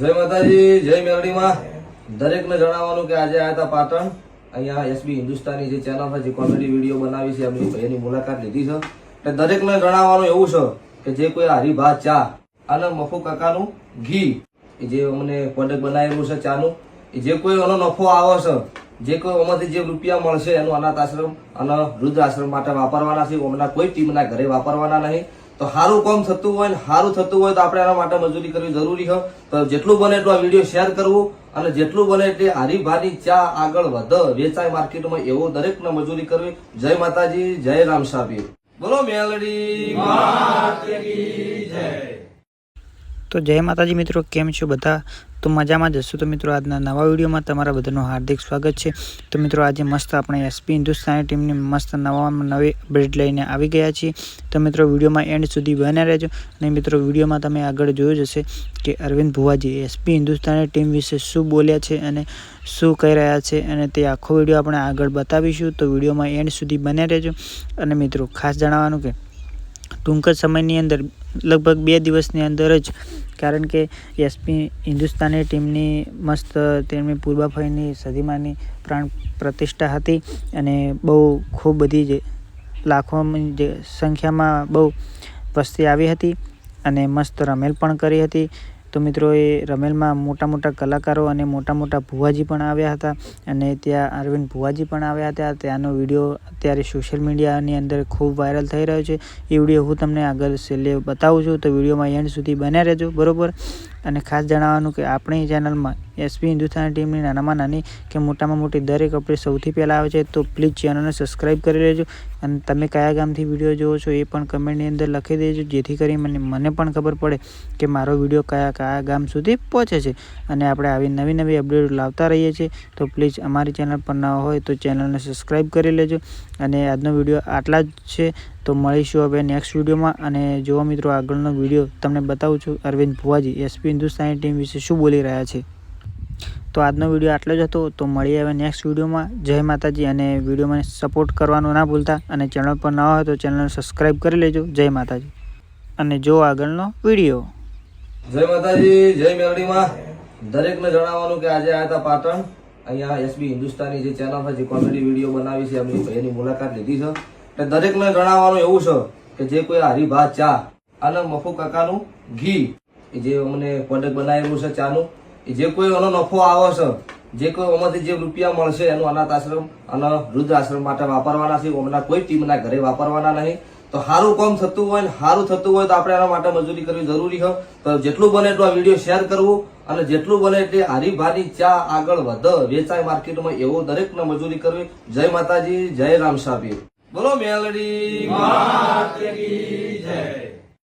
જય માતાજી, જય મેરડીમાં દરેકને જણાવવાનું કે આજે આવ્યા હતા પાટણ. અહીંયા એસબી હિન્દુસ્તાની જે ચેનલ છે, જે કોમેડી વીડિયો બનાવી છે, એમની ભાઈની મુલાકાત લીધી છે. એટલે દરેકને જણાવવાનું એવું છે કે જે કોઈ હરીભાત ચા અને મફુ કાકાનું ઘી જે અમને પ્રોડક્ટ બનાવેલું છે ચાનું જે કોઈ એનો નફો આવે છે, જે કોઈ આમાંથી જે રૂપિયા મળશે એનું અનાથ આશ્રમ અને વૃદ્ધ આશ્રમ માટે વાપરવાના છે હમણાં કોઈ ટીમના ઘરે વાપરવાના નહીં. તો સારું કામ થતું હોય ને સારું થતું હોય તો આપણે એના માટે મજૂરી કરવી જરૂરી છે તો જેટલું બને એટલું આ વીડિયો શેર કરવું અને જેટલું બને એટલી હરીભાની ચા આગળ વધે. વેચાય માર્કેટમાં એવો દરેકને મજૂરી કરવી. જય માતાજી, જય રામ સાહેબ. બોલો મેલડી. તો જય માતાજી મિત્રો, કેમ છો બધા? તો મજામાં જશો તો મિત્રો, આજના નવા વિડીયોમાં તમારા બધાનું હાર્દિક સ્વાગત છે. તો મિત્રો, આજે મસ્ત આપણે એસપી હિન્દુસ્તાની ટીમની મસ્ત નવામાં નવી અપડેટ લઈને આવી ગયા છીએ. તો મિત્રો, વિડીયોમાં એન્ડ સુધી બન્યા રહેજો અને મિત્રો, વિડીયોમાં તમે આગળ જોયું જ હશે કે અરવિંદ ભુવાજી એસપી હિન્દુસ્તાની ટીમ વિશે શું બોલ્યા છે અને શું કહી રહ્યા છે અને તે આખો વીડિયો આપણે આગળ બતાવીશું. તો વિડીયોમાં એન્ડ સુધી બન્યા રહેજો. અને મિત્રો, ખાસ જણાવવાનું કે ટૂંક જ સમયની અંદર લગભગ બે દિવસની અંદર જ. કારણ કે એસપી હિન્દુસ્તાની ટીમની મસ્ત તેમની પૂર્વાભાઈની સદીમાની પ્રાણ પ્રતિષ્ઠા હતી અને બહુ ખૂબ બધી જ લાખોની જે સંખ્યામાં બહુ વસ્તી આવી હતી અને મસ્ત રમેલ પણ કરી હતી. તો મિત્રો એ રમેલમાં મોટા મોટા કલાકારો અને મોટા મોટા ભુવાજી પણ આવ્યા હતા અને ત્યાં અરવિંદ ભુવાજી પણ આવ્યા હતા. ત્યાંનો વીડિયો અત્યારે સોશિયલ મીડિયાની અંદર ખૂબ વાયરલ થઈ રહ્યો છે. એ વીડિયો હું તમને આગળ છેલ્લે બતાવું છું. તો વિડીયોમાં એન્ડ સુધી બન્યા રહેજો. બરોબર? અને ખાસ જણાવવાનું કે આપણી ચેનલમાં એસપી હિન્દુસ્તાની ટીમની નાનામાં નાની કે મોટામાં મોટી દરેક અપડેટ સૌથી પહેલાં આવે છે, તો પ્લીઝ ચેનલને સબસ્ક્રાઈબ કરી લેજો. અને તમે કયા ગામથી વીડિયો જોવો છો એ પણ કમેન્ટની અંદર લખી દેજો, જેથી કરી મને મને પણ ખબર પડે કે મારો વીડિયો કયા કયા ગામ સુધી પહોંચે છે. અને આપણે આવી નવી નવી અપડેટ લાવતા રહીએ છીએ, તો પ્લીઝ અમારી ચેનલ પર ન હોય તો ચેનલને સબસ્ક્રાઈબ કરી લેજો. અને આજનો વીડિયો આટલા જ છે. તો મળીશું હવે નેક્સ્ટ વિડીયોમાં અને જોવા મિત્રો આગળનો વીડિયો. તમને બતાવું છું અરવિંદ ભુવાજી એસપી હિન્દુસ્તાની ટીમ વિશે શું બોલી રહ્યા છે. તો આજનો વીડિયો આટલો જ હતો. તો મળીએ હવે નેક્સ્ટ વિડીયોમાં. જય માતાજી અને વિડીયોમાં સપોર્ટ કરવાનું ના ભૂલતા અને ચેનલ પર ન હોય તો ચેનલને સબસ્ક્રાઈબ કરી લેજો. જય માતાજી. અને જો આગળનો વીડિયો. જય માતાજી, જય મેરડીમાં દરેકને જણાવવાનું કે આજે આવ્યા હતા પાટણ. અહીંયા એસબી હિન્દુસ્તાની જે ચેનલ છે, જે કોમેડી વીડિયો બનાવી છે, એમની એની મુલાકાત લીધી છે. એટલે દરેકને ગણાવવાનું એવું છે કે જે કોઈ હરીભા ચા અને મફુ કાકાનું ઘી જે અમને પ્રોડક્ટ બનાવેલું છે ચાનું જે કોઈ એનો નફો આવે છે, જે કોઈ આમાંથી જે રૂપિયા મળશે એનું અનાથ આશ્રમ અને વૃદ્ધ આશ્રમ માટે વાપરવાના છે હમણાં કોઈ ટીમના ઘરે વાપરવાના નહીં. તો સારું કામ થતું હોય ને સારું થતું હોય તો આપણે એના માટે મજૂરી કરવી જરૂરી છે. તો જેટલું બને એટલું આ વીડિયો શેર કરવું અને જેટલું બને એટલે હરીભાની ચા આગળ વધે. વેચાય માર્કેટમાં એવો દરેકને મજૂરી કરવી. જય માતાજી, જય રામ સાબીર બોલો મેલડી.